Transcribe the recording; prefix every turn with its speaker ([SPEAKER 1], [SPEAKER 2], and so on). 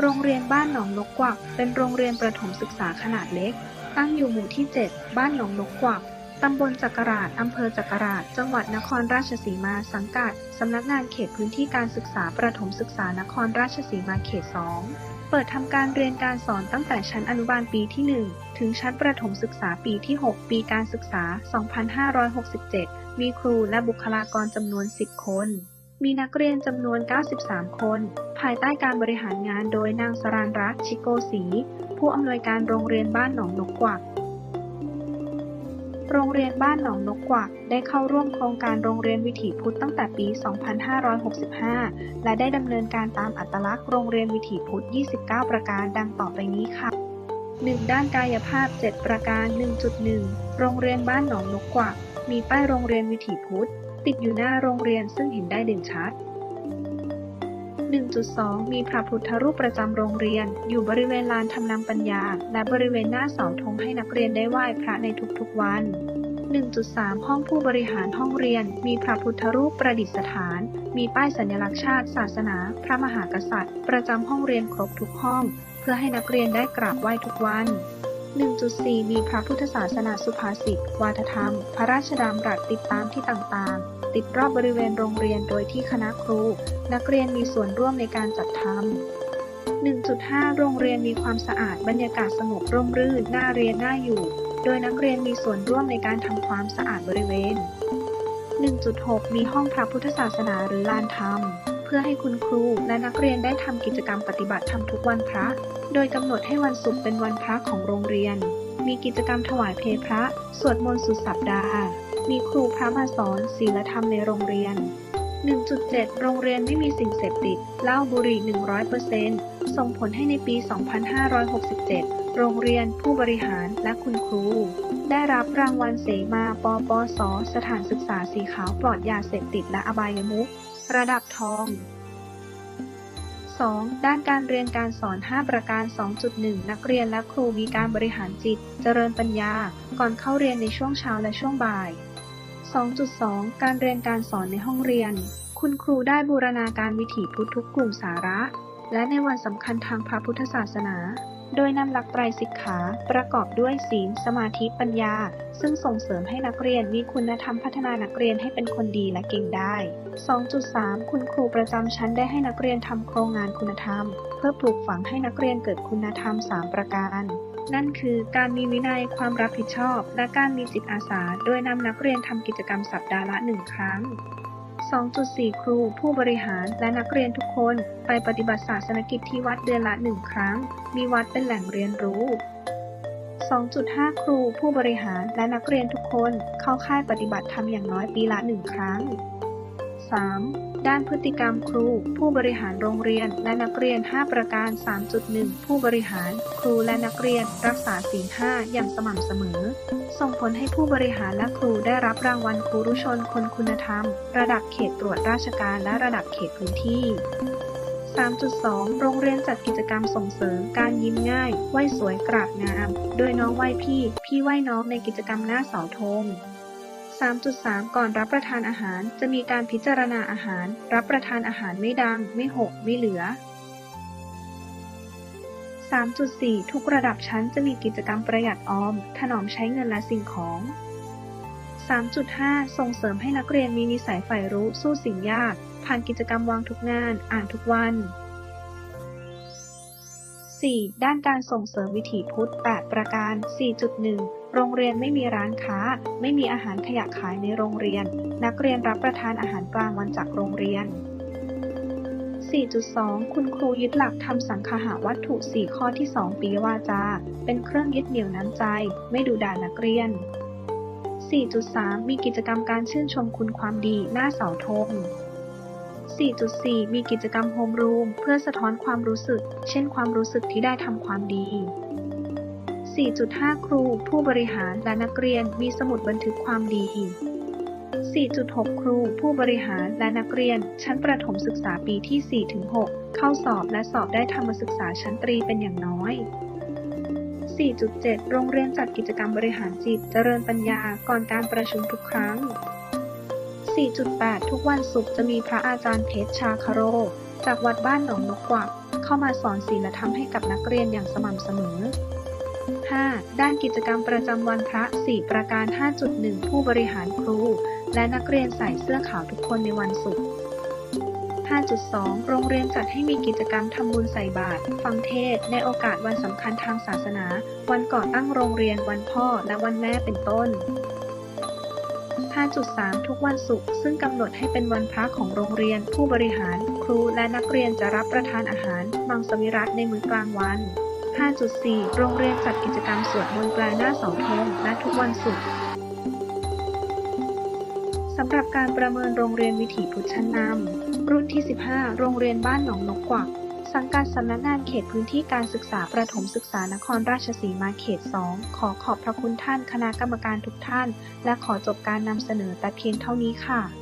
[SPEAKER 1] โรงเรียนบ้านหนองนกกวัก เป็นโรงเรียนประถมศึกษาขนาดเล็ก ตั้งอยู่หมู่ที่ 7 บ้านหนองนกกวัก ตำบลจักราชอำเภอจักราช จังหวัดนครราชสีมา สังกัด สำนักงานเขตพื้นที่การศึกษาประถมศึกษานครราชสีมาเขต 2 เปิดทำการเรียนการสอนตั้งแต่ชั้นอนุบาลปีที่ 1 ถึงชั้นประถมศึกษาปีที่ 6 ปีการศึกษา 2567 มีครูและบุคลากรจำนวน 10 คน มีนักเรียนจำนวน 93 คน ภายใต้การบริหารงานโดยนางสรานรัตน์ชิโกศรีผู้อำนวยการโรงเรียนบ้านหนองนกกวัก โรงเรียนบ้านหนองนกกวักได้เข้าร่วมโครงการโรงเรียนวิถีพุทธตั้งแต่ปี 2565 และได้ดำเนินการตามอัตลักษณ์โรงเรียนวิถีพุทธ 29 ประการดังต่อไปนี้ค่ะ 1. ด้านกายภาพ 7 ประการ 1.1 โรงเรียนบ้านหนองนกกวักมีป้ายโรงเรียนวิถีพุทธ ติดอยู่หน้าโรงเรียนซึ่งเห็นได้เด่นชัด 1.2 มีพระพุทธรูปประจำโรงเรียน อยู่บริเวณลานทำนำปัญญา และบริเวณหน้าเสาธงให้นักเรียนได้ไหว้พระในทุกๆวัน 1.3 ห้องผู้บริหารห้องเรียน มีพระพุทธรูปประดิษฐาน มีป้ายสัญลักษณ์ชาติ ศาสนา พระมหากษัตริย์ ประจำห้องเรียนครบทุกห้อง เพื่อให้นักเรียนได้กราบไหว้ทุกวัน 1.4 มีพระพุทธศาสนาสุภาษิต วาทธรรม พระราชดำรัสติดตามที่ต่างๆ ติดรอบบริเวณโรงเรียนโดยที่คณะครู นักเรียนมีส่วนร่วมในการจัดทำ1.5 โรงเรียนมีความสะอาดบรรยากาศสงบร่มรื่นน่าเรียนน่าอยู่ โดยนักเรียนมีส่วนร่วมในการทำความสะอาดบริเวณ 1.6 มีห้องพระพุทธศาสนาหรือลานธรรม เพื่อให้คุณครูและนักเรียนได้ทำกิจกรรมปฏิบัติธรรมทุกวันพระ โดยกำหนดให้วันศุกร์เป็นวันพระของโรงเรียน มีกิจกรรมถวายเพลพระ สวดมนต์สุดสัปดาห์ มีครูพระมาสอนศีลธรรมในโรงเรียน 1.7 โรงเรียนไม่มีสิ่งเสพติดเหล้าบุหรี่ 100%ส่งผลให้ในปี 2567 โรงเรียนผู้บริหารและคุณครู ได้รับรางวัลเสมาปปส สถานศึกษาสีขาวปลอดยาเสพติดและอบายมุขระดับทอง 2. ด้านการเรียนการสอน 5 ประการ 2.1 นักเรียนและครูมีการบริหารจิต เจริญปัญญา ก่อนเข้าเรียนในช่วงเช้าและช่วงบ่าย 2.2 การเรียนการสอนในห้องเรียน คุณครูได้บูรณาการวิถีพุทธทุกกลุ่มสาระ และในวันสำคัญทางพระพุทธศาสนา โดยนำหลักไตรสิกขาประกอบด้วยศีล สมาธิปัญญา ซึ่งส่งเสริมให้นักเรียนมีคุณธรรมพัฒนานักเรียนให้เป็นคนดีและเก่งได้ 2.3 คุณครูประจำชั้นได้ให้นักเรียนทำโครงงานคุณธรรม เพื่อปลูกฝังให้นักเรียนเกิดคุณธรรม 3 ประการ นั่นคือการมีวินัยความรับผิดชอบ และการมีจิตอาสา โดยนำนักเรียนทำกิจกรรมสัปดาห์ละ1ครั้ง 2.4 ครูผู้บริหารและนักเรียนทุกคนไปปฏิบัติศาสนกิจที่วัดเดือนละ1ครั้ง มีวัดเป็นแหล่งเรียนรู้ 2.5 ครูผู้บริหารและนักเรียนทุกคนเข้าค่ายปฏิบัติธรรมอย่างน้อยปีละ1ครั้ง 3. ด้านพฤติกรรมครู ผู้บริหารโรงเรียนและนักเรียน 5 ประการ 3.1 ผู้บริหาร ครูและนักเรียน รักษาศีล5อย่างสม่ำเสมอ ส่งผลให้ผู้บริหารและครูได้รับรางวัลครูรุชนคนคุณธรรม ระดับเขตตรวจราชการและระดับเขตพื้นที่ 3.2 โรงเรียนจัดกิจกรรมส่งเสริมการยิ้มง่ายไหวสวยกราบงาม โดยน้องไหวพี่ พี่ไหวน้องในกิจกรรมหน้าเสาธง 3.3 ก่อนรับประทานอาหารจะมีการพิจารณาอาหาร รับประทานอาหารไม่ดัง ไม่หก ไม่เหลือ 3.4 ทุกระดับชั้นจะมีกิจกรรมประหยัดออม ถนอมใช้เงินและสิ่งของ 3.5 ส่งเสริมให้นักเรียนมีนิสัยใฝ่รู้สู้สิ่งยาก ผ่านกิจกรรมวางทุกงาน อ่านทุกวัน 4. ด้านการส่งเสริมวิถีพุทธ 8 ประการ 4.1 โรงเรียนไม่มีร้านค้า ไม่มีอาหารขยะขายในโรงเรียน นักเรียนรับประทานอาหารกลางวันจากโรงเรียน 4.2 คุณครูยึดหลักทำสังคหาวัตถุ 4 ข้อที่ 2 ปีวาจา เป็นเครื่องยึดเหนี่ยวน้ำใจ ไม่ดูด่านักเรียน 4.3 มีกิจกรรมการชื่นชมคุณความดีหน้าเสาธง4.4 มีกิจกรรมโฮมรูมเพื่อสะท้อนความรู้สึก เช่นความรู้สึกที่ได้ทำความดี 4.5 ครู ผู้บริหารและนักเรียนมีสมุดบันทึกความดี 4.6 ครู ผู้บริหารและนักเรียน ชั้นประถมศึกษาปีที่ 4-6 เข้าสอบและสอบได้ธรรมศึกษาชั้นตรีเป็นอย่างน้อย 4.7 โรงเรียนจัดกิจกรรมบริหารจิตเจริญปัญญาก่อนการประชุมทุกครั้ง 4.8 ทุกวันศุกร์จะมีพระอาจารย์เพชรชาคโร จากวัดบ้านหนองนกกวักเข้ามาสอนศีลธรรมให้กับนักเรียนอย่างสม่ำเสมอ 5. ด้านกิจกรรมประจำวันพระ 4 ประการ 5.1 ผู้บริหารครู และนักเรียนใส่เสื้อขาวทุกคนในวันศุกร์ 5.2 โรงเรียนจัดให้มีกิจกรรมทำบุญใส่บาตร ฟังเทศ ในโอกาสวันสำคัญทางศาสนา วันก่อตั้งโรงเรียน วันพ่อ และวันแม่ เป็นต้น 5.3 ทุกวันศุกร์ ซึ่งกำหนดให้เป็นวันพระของโรงเรียน ผู้บริหาร ครู และนักเรียนจะรับประทานอาหาร มังสวิรัตในมื้อกลางวัน 5.4 โรงเรียนจัดกิจกรรมสวดมนต์ปลายหน้าเสาธงและทุกวันศุกร์สำหรับการประเมินโรงเรียนวิถีพุทธชั้นนำรุ่นที่ 15 โรงเรียนบ้านหนองนกกวัก สังกัดสำนักงานเขตพื้นที่การศึกษาประถมศึกษานครราชสีมาเขต 2 ขอขอบพระคุณท่านคณะกรรมการทุกท่าน และขอจบการนำเสนอแต่เพียงเท่านี้ค่ะ